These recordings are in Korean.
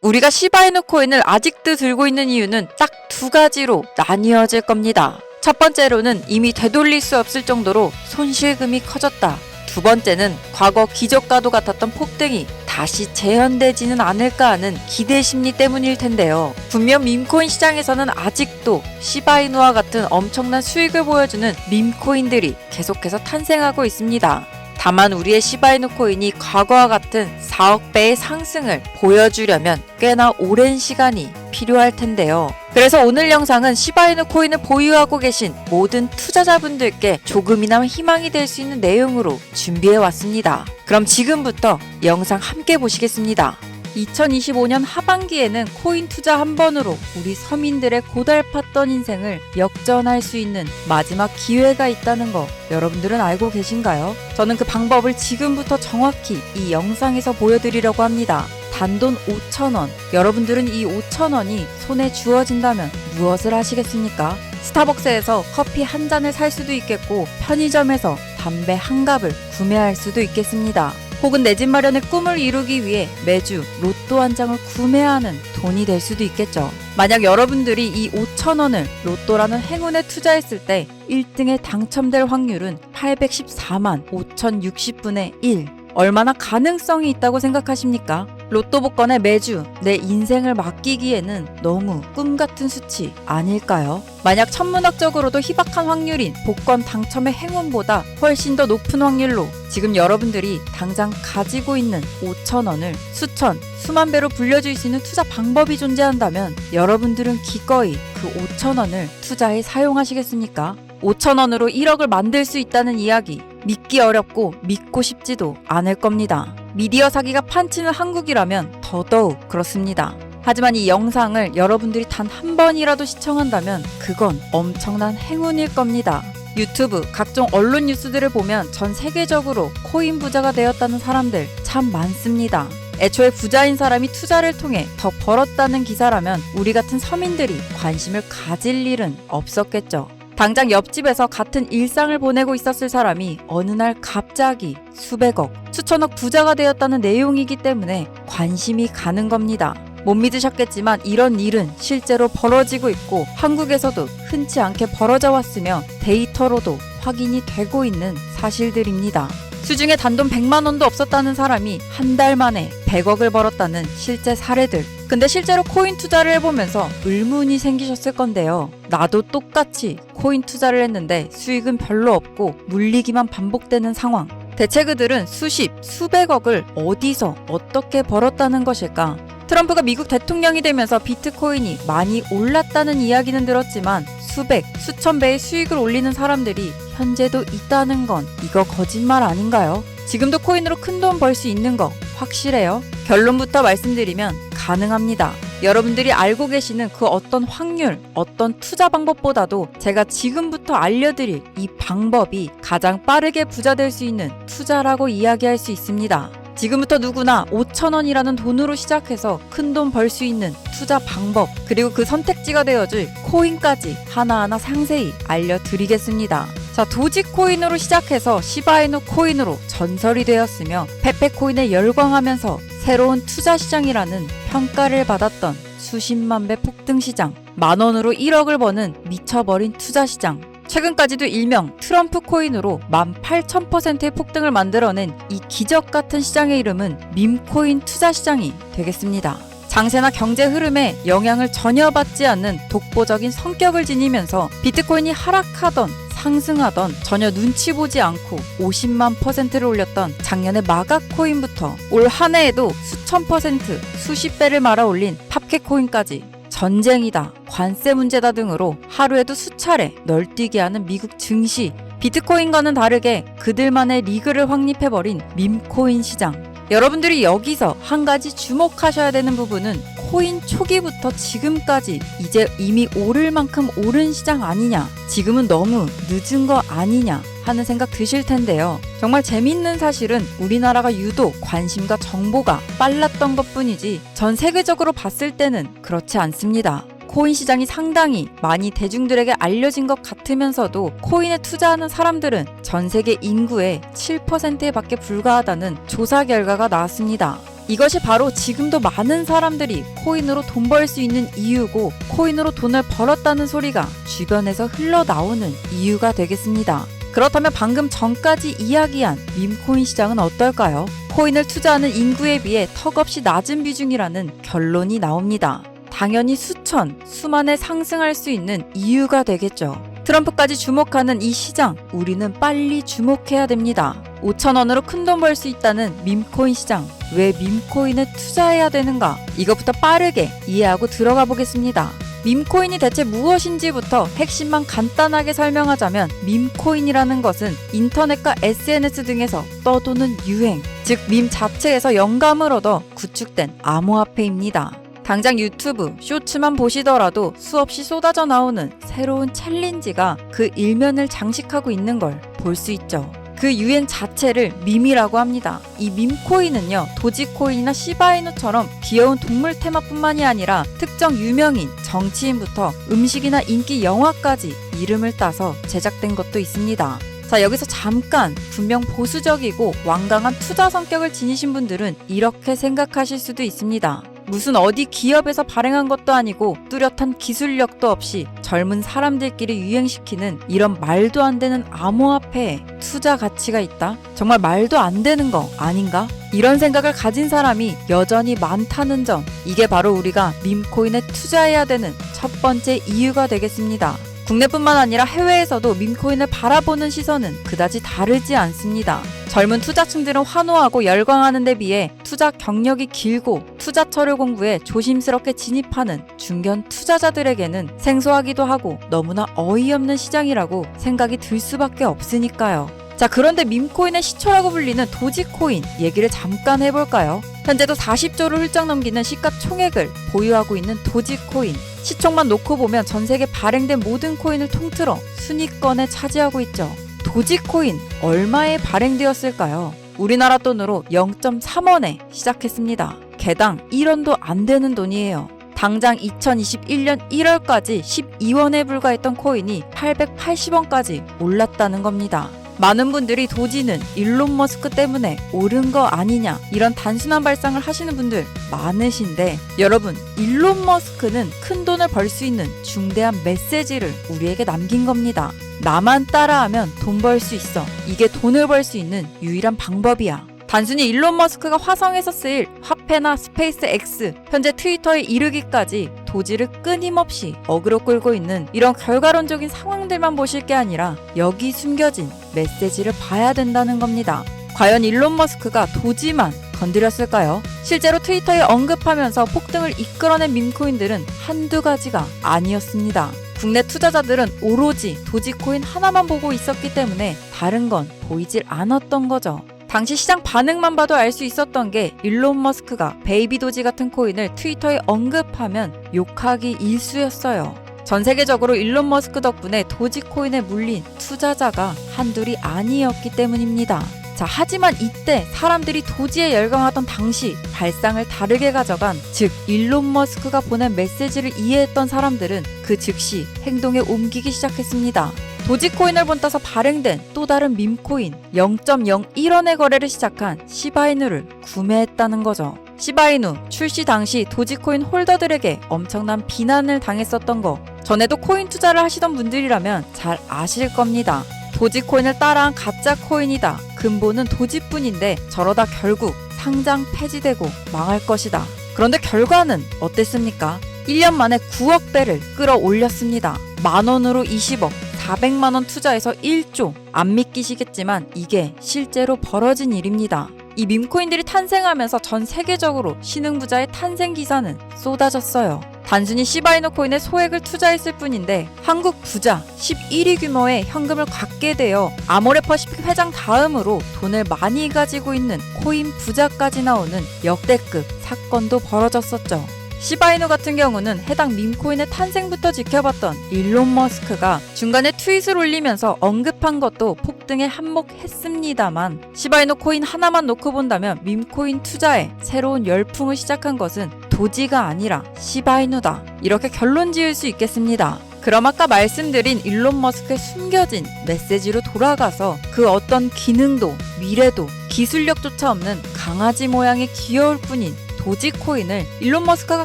우리가 시바이누 코인을 아직도 들고 있는 이유는 딱 두 가지로 나뉘어질 겁니다. 첫 번째로는 이미 되돌릴 수 없을 정도로 손실금이 커졌다. 두 번째는 과거 기적과도 같았던 폭등이 다시 재현되지는 않을까 하는 기대 심리 때문일 텐데요. 분명 밈코인 시장에서는 아직도 시바이누와 같은 엄청난 수익을 보여주는 밈코인들이 계속해서 탄생하고 있습니다. 다만 우리의 시바이누 코인이 과거와 같은 4억 배의 상승을 보여주려면 꽤나 오랜 시간이 필요할 텐데요. 그래서 오늘 영상은 시바이누 코인을 보유하고 계신 모든 투자자분들께 조금이나마 희망이 될 수 있는 내용으로 준비해 왔습니다. 그럼 지금부터 영상 함께 보시겠습니다. 2025년 하반기에는 코인 투자 한 번으로 우리 서민들의 고달팠던 인생을 역전할 수 있는 마지막 기회가 있다는 거 여러분들은 알고 계신가요? 저는 그 방법을 지금부터 정확히 이 영상에서 보여드리려고 합니다. 단돈 5,000원. 여러분들은 이 5,000원이 손에 주어진다면 무엇을 하시겠습니까? 스타벅스에서 커피 한 잔을 살 수도 있겠고 편의점에서 담배 한 갑을 구매할 수도 있겠습니다. 혹은 내 집 마련의 꿈을 이루기 위해 매주 로또 한 장을 구매하는 돈이 될 수도 있겠죠. 만약 여러분들이 이 5천원을 로또라는 행운에 투자했을 때 1등에 당첨될 확률은 814만 5060분의 1. 얼마나 가능성이 있다고 생각하십니까? 로또 복권에 매주 내 인생을 맡기기에는 너무 꿈 같은 수치 아닐까요? 만약 천문학적으로도 희박한 확률인 복권 당첨의 행운보다 훨씬 더 높은 확률로 지금 여러분들이 당장 가지고 있는 5천원을 수천, 수만 배로 불려줄 수 있는 투자 방법이 존재한다면 여러분들은 기꺼이 그 5천원을 투자에 사용하시겠습니까? 5천원으로 1억을 만들 수 있다는 이야기 믿기 어렵고 믿고 싶지도 않을 겁니다. 미디어 사기가 판치는 한국이라면 더더욱 그렇습니다. 하지만 이 영상을 여러분들이 단 한 번이라도 시청한다면 그건 엄청난 행운일 겁니다. 유튜브, 각종 언론 뉴스들을 보면 전 세계적으로 코인 부자가 되었다는 사람들 참 많습니다. 애초에 부자인 사람이 투자를 통해 더 벌었다는 기사라면 우리 같은 서민들이 관심을 가질 일은 없었겠죠. 당장 옆집에서 같은 일상을 보내고 있었을 사람이 어느 날 갑자기 수백억, 수천억 부자가 되었다는 내용이기 때문에 관심이 가는 겁니다. 못 믿으셨겠지만 이런 일은 실제로 벌어지고 있고 한국에서도 흔치 않게 벌어져 왔으며 데이터로도 확인이 되고 있는 사실들입니다. 수중에 단돈 100만 원도 없었다는 사람이 한 달 만에 100억을 벌었다는 실제 사례들. 근데 실제로 코인 투자를 해보면서 의문이 생기셨을 건데요. 나도 똑같이 코인 투자를 했는데 수익은 별로 없고 물리기만 반복되는 상황. 대체 그들은 수십, 수백억을 어디서 어떻게 벌었다는 것일까? 트럼프가 미국 대통령이 되면서 비트코인이 많이 올랐다는 이야기는 들었지만 수백, 수천 배의 수익을 올리는 사람들이 현재도 있다는 건 이거 거짓말 아닌가요? 지금도 코인으로 큰 돈 벌 수 있는 거 확실해요? 결론부터 말씀드리면 가능합니다. 여러분들이 알고 계시는 그 어떤 확률, 어떤 투자 방법보다도 제가 지금부터 알려드릴 이 방법이 가장 빠르게 부자 될 수 있는 투자라고 이야기할 수 있습니다. 지금부터 누구나 5천원이라는 돈으로 시작해서 큰 돈 벌 수 있는 투자 방법, 그리고 그 선택지가 되어줄 코인까지 하나하나 상세히 알려드리겠습니다. 자, 도지코인으로 시작해서 시바이누 코인으로 전설이 되었으며 페페코인에 열광하면서 새로운 투자 시장이라는 평가를 받았던 수십만 배 폭등 시장, 만 원으로 1억을 버는 미쳐버린 투자 시장, 최근까지도 일명 트럼프 코인으로 18,000%의 폭등을 만들어낸 이 기적 같은 시장의 이름은 밈코인 투자 시장이 되겠습니다. 장세나 경제 흐름에 영향을 전혀 받지 않는 독보적인 성격을 지니면서 비트코인이 하락하던 상승하던 전혀 눈치 보지 않고 50만 퍼센트를 올렸던 작년의 마가코인부터 올 한 해에도 수천 퍼센트, 수십 배를 말아 올린 팝켓코인까지 전쟁이다, 관세 문제다 등으로 하루에도 수차례 널뛰게 하는 미국 증시. 비트코인과는 다르게 그들만의 리그를 확립해버린 밈코인 시장. 여러분들이 여기서 한 가지 주목하셔야 되는 부분은 코인 초기부터 지금까지 이제 이미 오를 만큼 오른 시장 아니냐, 지금은 너무 늦은 거 아니냐 하는 생각 드실 텐데요. 정말 재밌는 사실은 우리나라가 유독 관심과 정보가 빨랐던 것 뿐이지 전 세계적으로 봤을 때는 그렇지 않습니다. 코인 시장이 상당히 많이 대중들에게 알려진 것 같으면서도 코인에 투자하는 사람들은 전 세계 인구의 7%에 밖에 불과하다는 조사 결과가 나왔습니다. 이것이 바로 지금도 많은 사람들이 코인으로 돈 벌 수 있는 이유고 코인으로 돈을 벌었다는 소리가 주변에서 흘러나오는 이유가 되겠습니다. 그렇다면 방금 전까지 이야기한 밈코인 시장은 어떨까요? 코인을 투자하는 인구에 비해 턱없이 낮은 비중이라는 결론이 나옵니다. 당연히 수천, 수만에 상승할 수 있는 이유가 되겠죠. 트럼프까지 주목하는 이 시장, 우리는 빨리 주목해야 됩니다. 5천원으로 큰 돈 벌 수 있다는 밈코인 시장, 왜 밈코인에 투자해야 되는가? 이것부터 빠르게 이해하고 들어가 보겠습니다. 밈코인이 대체 무엇인지부터 핵심만 간단하게 설명하자면 밈코인이라는 것은 인터넷과 SNS 등에서 떠도는 유행, 즉 밈 자체에서 영감을 얻어 구축된 암호화폐입니다. 당장 유튜브, 쇼츠만 보시더라도 수없이 쏟아져 나오는 새로운 챌린지가 그 일면을 장식하고 있는 걸 볼 수 있죠. 그 유행 자체를 밈이라고 합니다. 이 밈코인은요, 도지코인이나 시바이누처럼 귀여운 동물 테마뿐만이 아니라 특정 유명인, 정치인부터 음식이나 인기 영화까지 이름을 따서 제작된 것도 있습니다. 자, 여기서 잠깐 분명 보수적이고 완강한 투자 성격을 지니신 분들은 이렇게 생각하실 수도 있습니다. 무슨 어디 기업에서 발행한 것도 아니고 뚜렷한 기술력도 없이 젊은 사람들끼리 유행시키는 이런 말도 안 되는 암호화폐에 투자 가치가 있다? 정말 말도 안 되는 거 아닌가? 이런 생각을 가진 사람이 여전히 많다는 점, 이게 바로 우리가 밈코인에 투자해야 되는 첫 번째 이유가 되겠습니다. 국내뿐만 아니라 해외에서도 밈코인을 바라보는 시선은 그다지 다르지 않습니다. 젊은 투자층들은 환호하고 열광하는 데 비해 투자 경력이 길고 투자처를 공부해 조심스럽게 진입하는 중견 투자자들에게는 생소하기도 하고 너무나 어이없는 시장이라고 생각이 들 수밖에 없으니까요. 자, 그런데 밈코인의 시초라고 불리는 도지코인 얘기를 잠깐 해볼까요? 현재도 40조를 훌쩍 넘기는 시가총액을 보유하고 있는 도지코인. 시총만 놓고 보면 전 세계 발행된 모든 코인을 통틀어 순위권에 차지하고 있죠. 도지코인 얼마에 발행되었을까요? 우리나라 돈으로 0.3원에 시작했습니다. 개당 1원도 안 되는 돈이에요. 당장 2021년 1월까지 12원에 불과했던 코인이 880원까지 올랐다는 겁니다. 많은 분들이 도지는 일론 머스크 때문에 오른 거 아니냐 이런 단순한 발상을 하시는 분들 많으신데 여러분 일론 머스크는 큰 돈을 벌 수 있는 중대한 메시지를 우리에게 남긴 겁니다. 나만 따라하면 돈 벌 수 있어. 이게 돈을 벌 수 있는 유일한 방법이야. 단순히 일론 머스크가 화성에서 쓰일 화폐나 스페이스 X, 현재 트위터에 이르기까지 도지를 끊임없이 어그로 끌고 있는 이런 결과론적인 상황들만 보실 게 아니라 여기 숨겨진 메시지를 봐야 된다는 겁니다. 과연 일론 머스크가 도지만 건드렸을까요? 실제로 트위터에 언급하면서 폭등을 이끌어낸 밈코인들은 한두 가지가 아니었습니다. 국내 투자자들은 오로지 도지코인 하나만 보고 있었기 때문에 다른 건 보이질 않았던 거죠. 당시 시장 반응만 봐도 알 수 있었던 게 일론 머스크가 베이비 도지 같은 코인을 트위터에 언급하면 욕하기 일쑤였어요. 전 세계적으로 일론 머스크 덕분에 도지코인에 물린 투자자가 한둘이 아니었기 때문입니다. 자, 하지만 이때 사람들이 도지에 열광하던 당시 발상을 다르게 가져간 즉 일론 머스크가 보낸 메시지를 이해했던 사람들은 그 즉시 행동에 옮기기 시작했습니다. 도지코인을 본따서 발행된 또 다른 밈코인 0.01원의 거래를 시작한 시바이누를 구매했다는 거죠. 시바이누 출시 당시 도지코인 홀더들에게 엄청난 비난을 당했었던 거 전에도 코인 투자를 하시던 분들이라면 잘 아실 겁니다. 도지코인을 따라한 가짜 코인이다. 근본은 도지뿐인데 저러다 결국 상장 폐지되고 망할 것이다. 그런데 결과는 어땠습니까? 1년 만에 9억 배를 끌어올렸습니다. 만 원으로 20억, 400만 원 투자해서 1조. 안 믿기시겠지만 이게 실제로 벌어진 일입니다. 이 밈코인들이 탄생하면서 전 세계적으로 신흥부자의 탄생 기사는 쏟아졌어요. 단순히 시바이노 코인에 소액을 투자했을 뿐인데 한국 부자 11위 규모의 현금을 갖게 되어 아모레퍼시픽 회장 다음으로 돈을 많이 가지고 있는 코인 부자까지 나오는 역대급 사건도 벌어졌었죠. 시바이누 같은 경우는 해당 밈코인의 탄생부터 지켜봤던 일론 머스크가 중간에 트윗을 올리면서 언급한 것도 폭등에 한몫했습니다만 시바이누 코인 하나만 놓고 본다면 밈코인 투자에 새로운 열풍을 시작한 것은 도지가 아니라 시바이누다 이렇게 결론 지을 수 있겠습니다. 그럼 아까 말씀드린 일론 머스크의 숨겨진 메시지로 돌아가서 그 어떤 기능도 미래도 기술력조차 없는 강아지 모양의 귀여울 뿐인 도지코인을 일론 머스크가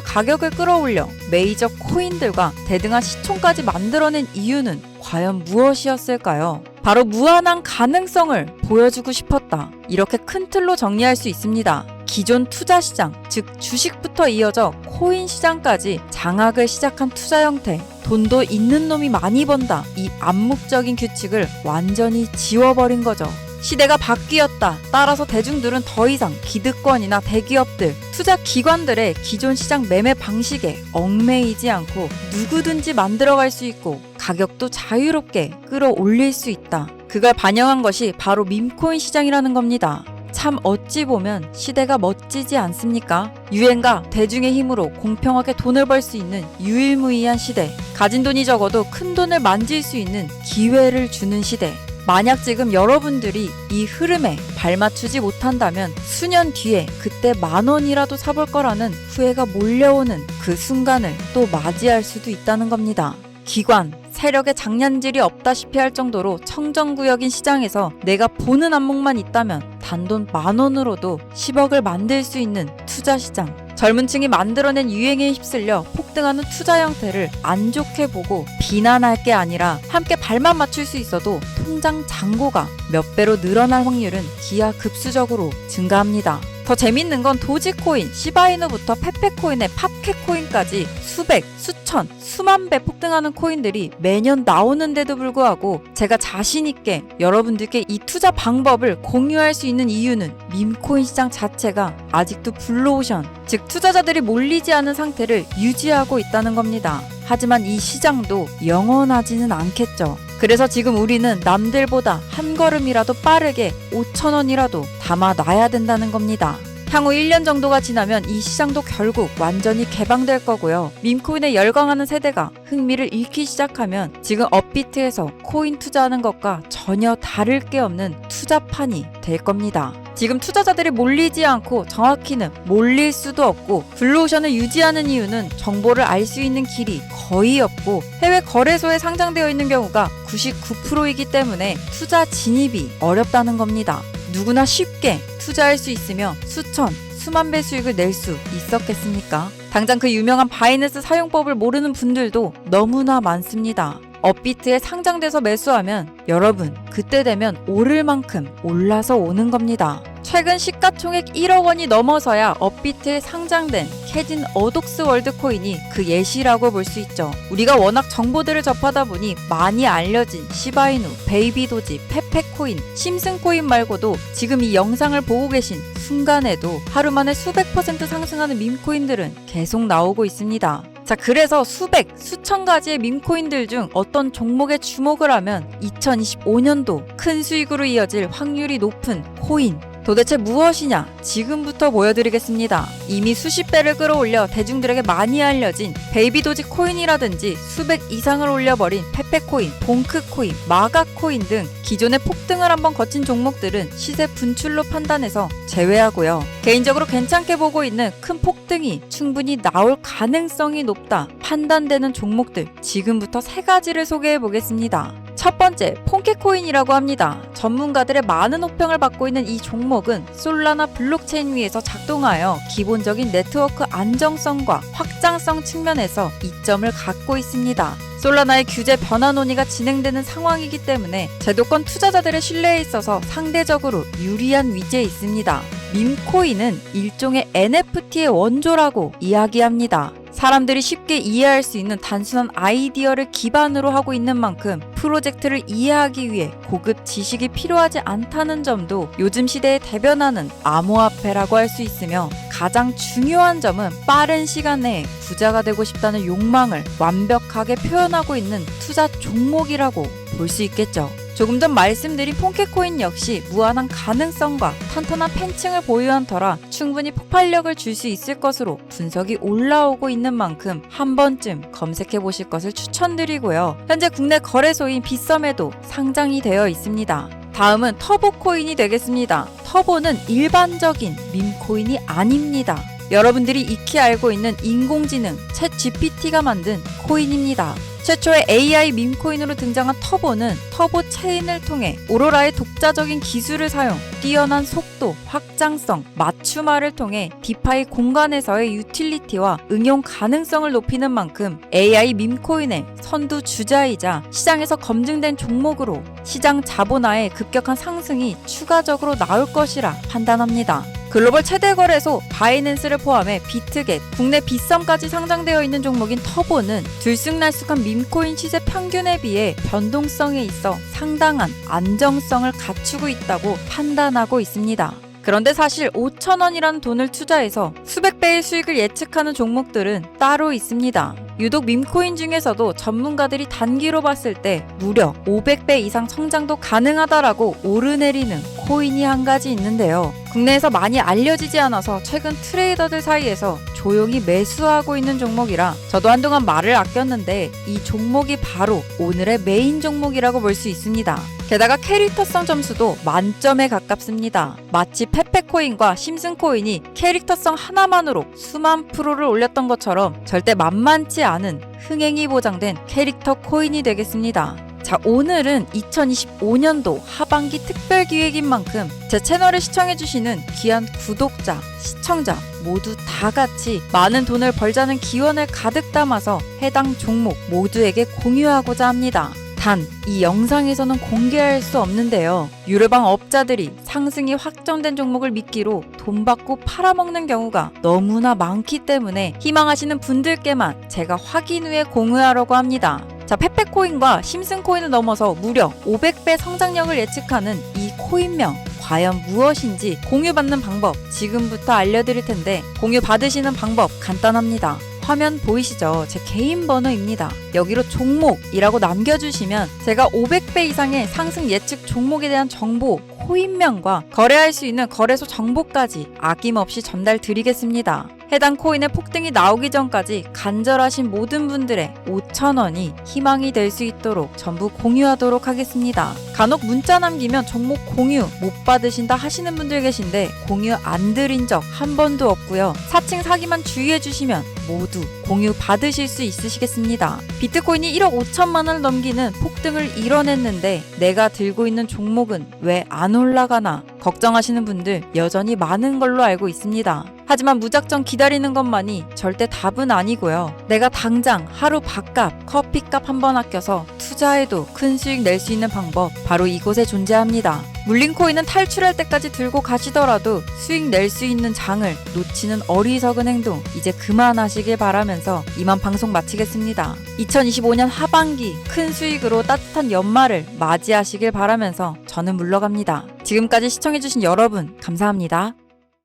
가격을 끌어올려 메이저 코인들과 대등한 시총까지 만들어낸 이유는 과연 무엇이었을까요? 바로 무한한 가능성을 보여주고 싶었다. 이렇게 큰 틀로 정리할 수 있습니다. 기존 투자 시장, 즉 주식부터 이어져 코인 시장까지 장악을 시작한 투자 형태. 돈도 있는 놈이 많이 번다. 이 암묵적인 규칙을 완전히 지워버린 거죠. 시대가 바뀌었다. 따라서 대중들은 더 이상 기득권이나 대기업들, 투자 기관들의 기존 시장 매매 방식에 얽매이지 않고 누구든지 만들어갈 수 있고 가격도 자유롭게 끌어올릴 수 있다. 그걸 반영한 것이 바로 밈코인 시장이라는 겁니다. 참 어찌 보면 시대가 멋지지 않습니까? 유행과 대중의 힘으로 공평하게 돈을 벌 수 있는 유일무이한 시대. 가진 돈이 적어도 큰 돈을 만질 수 있는 기회를 주는 시대. 만약 지금 여러분들이 이 흐름에 발맞추지 못한다면 수년 뒤에 그때 만 원이라도 사볼 거라는 후회가 몰려오는 그 순간을 또 맞이할 수도 있다는 겁니다. 기관, 세력의 장난질이 없다시피 할 정도로 청정구역인 시장에서 내가 보는 안목만 있다면 단돈 만 원으로도 10억을 만들 수 있는 투자 시장. 젊은 층이 만들어낸 유행에 휩쓸려 폭등하는 투자 형태를 안 좋게 보고 비난할 게 아니라 함께 발만 맞출 수 있어도 통장 잔고가 몇 배로 늘어날 확률은 기하급수적으로 증가합니다. 더 재밌는 건 도지코인, 시바이누부터 페페코인의 팝캣코인까지 수백, 수천, 수만 배 폭등하는 코인들이 매년 나오는데도 불구하고 제가 자신있게 여러분들께 이 투자 방법을 공유할 수 있는 이유는 밈코인 시장 자체가 아직도 블루오션, 즉 투자자들이 몰리지 않은 상태를 유지하고 있다는 겁니다. 하지만 이 시장도 영원하지는 않겠죠. 그래서 지금 우리는 남들보다 한 걸음이라도 빠르게 5천 원이라도 담아 놔야 된다는 겁니다. 향후 1년 정도가 지나면 이 시장도 결국 완전히 개방될 거고요. 밈코인에 열광하는 세대가 흥미를 잃기 시작하면 지금 업비트에서 코인 투자하는 것과 전혀 다를 게 없는 투자판이 될 겁니다. 지금 투자자들이 몰리지 않고 정확히는 몰릴 수도 없고 블루오션을 유지하는 이유는 정보를 알 수 있는 길이 거의 없고 해외 거래소에 상장되어 있는 경우가 99%이기 때문에 투자 진입이 어렵다는 겁니다. 누구나 쉽게 투자할 수 있으며 수천, 수만 배 수익을 낼 수 있었겠습니까? 당장 그 유명한 바이낸스 사용법을 모르는 분들도 너무나 많습니다. 업비트에 상장돼서 매수하면 여러분 그때 되면 오를 만큼 올라서 오는 겁니다. 최근 시가총액 1억 원이 넘어서야 업비트에 상장된 캐딘 어독스 월드코인이 그 예시라고 볼 수 있죠. 우리가 워낙 정보들을 접하다 보니 많이 알려진 시바이누, 베이비도지, 페페코인, 심슨코인 말고도 지금 이 영상을 보고 계신 순간에도 하루 만에 수백 퍼센트 상승하는 밈코인들은 계속 나오고 있습니다. 자, 그래서 수백, 수천 가지의 밈코인들 중 어떤 종목에 주목을 하면 2025년도 큰 수익으로 이어질 확률이 높은 코인. 도대체 무엇이냐? 지금부터 보여드리겠습니다. 이미 수십 배를 끌어올려 대중들에게 많이 알려진 베이비 도지 코인이라든지 수백 이상을 올려버린 페페코인, 봉크코인, 마가코인 등 기존의 폭등을 한번 거친 종목들은 시세 분출로 판단해서 제외하고요. 개인적으로 괜찮게 보고 있는 큰 폭등이 충분히 나올 가능성이 높다 판단되는 종목들 지금부터 세 가지를 소개해 보겠습니다. 첫 번째, 폰케코인이라고 합니다. 전문가들의 많은 호평을 받고 있는 이 종목은 솔라나 블록체인 위에서 작동하여 기본적인 네트워크 안정성과 확장성 측면에서 이점을 갖고 있습니다. 솔라나의 규제 변화 논의가 진행되는 상황이기 때문에 제도권 투자자들의 신뢰에 있어서 상대적으로 유리한 위치에 있습니다. 밈코인은 일종의 NFT의 원조라고 이야기합니다. 사람들이 쉽게 이해할 수 있는 단순한 아이디어를 기반으로 하고 있는 만큼 프로젝트를 이해하기 위해 고급 지식이 필요하지 않다는 점도 요즘 시대에 대변하는 암호화폐라고 할 수 있으며 가장 중요한 점은 빠른 시간 내에 부자가 되고 싶다는 욕망을 완벽하게 표현하고 있는 투자 종목이라고 볼 수 있겠죠. 조금 전 말씀드린 폰케코인 역시 무한한 가능성과 탄탄한 팬층을 보유한 터라 충분히 폭발력을 줄 수 있을 것으로 분석이 올라오고 있는 만큼 한 번쯤 검색해 보실 것을 추천드리고요. 현재 국내 거래소인 빗썸에도 상장이 되어 있습니다. 다음은 터보코인이 되겠습니다. 터보는 일반적인 밈코인이 아닙니다. 여러분들이 익히 알고 있는 인공지능 챗 GPT가 만든 코인입니다. 최초의 AI 밈코인으로 등장한 터보는 터보 체인을 통해 오로라의 독자적인 기술을 사용, 뛰어난 속도, 확장성, 맞춤화를 통해 디파이 공간에서의 유틸리티와 응용 가능성을 높이는 만큼 AI 밈코인의 선두 주자이자 시장에서 검증된 종목으로 시장 자본화의 급격한 상승이 추가적으로 나올 것이라 판단합니다. 글로벌 최대 거래소 바이낸스를 포함해 비트겟, 국내 비썸까지 상장되어 있는 종목인 터보는 들쑥날쑥한 밈코인 시세 평균에 비해 변동성에 있어 상당한 안정성을 갖추고 있다고 판단하고 있습니다. 그런데 사실 5천 원이라는 돈을 투자해서 수백 배의 수익을 예측하는 종목들은 따로 있습니다. 유독 밈코인 중에서도 전문가들이 단기로 봤을 때 무려 500배 이상 성장도 가능하다라고 오르내리는 코인이 한 가지 있는데요. 국내에서 많이 알려지지 않아서 최근 트레이더들 사이에서 조용히 매수하고 있는 종목이라 저도 한동안 말을 아꼈는데 이 종목이 바로 오늘의 메인 종목이라고 볼 수 있습니다. 게다가 캐릭터성 점수도 만점에 가깝습니다. 마치 페페코인과 심슨코인이 캐릭터성 하나만으로 수만 프로를 올렸던 것처럼 절대 만만치 않은 흥행이 보장된 캐릭터 코인이 되겠습니다. 자, 오늘은 2025년도 하반기 특별 기획인 만큼 제 채널을 시청해주시는 귀한 구독자, 시청자 모두 다 같이 많은 돈을 벌자는 기원을 가득 담아서 해당 종목 모두에게 공유하고자 합니다. 단, 이 영상에서는 공개할 수 없는데요. 유료방 업자들이 상승이 확정된 종목을 미끼로 돈 받고 팔아먹는 경우가 너무나 많기 때문에 희망하시는 분들께만 제가 확인 후에 공유하려고 합니다. 자, 페페코인과 심슨코인을 넘어서 무려 500배 성장력을 예측하는 이 코인명. 과연 무엇인지 공유받는 방법 지금부터 알려드릴 텐데 공유 받으시는 방법 간단합니다. 화면 보이시죠? 제 개인 번호입니다. 여기로 종목이라고 남겨주시면 제가 500배 이상의 상승 예측 종목에 대한 정보, 코인명과 거래할 수 있는 거래소 정보까지 아낌없이 전달 드리겠습니다. 해당 코인의 폭등이 나오기 전까지 간절하신 모든 분들의 5,000원이 희망이 될 수 있도록 전부 공유하도록 하겠습니다. 간혹 문자 남기면 종목 공유 못 받으신다 하시는 분들 계신데 공유 안 드린 적 한 번도 없고요. 사칭 사기만 주의해 주시면 모두 공유 받으실 수 있으시겠습니다. 비트코인이 1억 5천만 원을 넘기는 폭등을 이뤄냈는데 내가 들고 있는 종목은 왜 안 올라가나 걱정하시는 분들 여전히 많은 걸로 알고 있습니다. 하지만 무작정 기다리는 것만이 절대 답은 아니고요. 내가 당장 하루 밥값, 커피값 한 번 아껴서 투자해도 큰 수익 낼 수 있는 방법 바로 이곳에 존재합니다. 물린 코인은 탈출할 때까지 들고 가시더라도 수익 낼 수 있는 장을 놓치는 어리석은 행동 이제 그만하시길 바라면서 이만 방송 마치겠습니다. 2025년 하반기 큰 수익으로 따뜻한 연말을 맞이하시길 바라면서 저는 물러갑니다. 지금까지 시청해주신 여러분 감사합니다.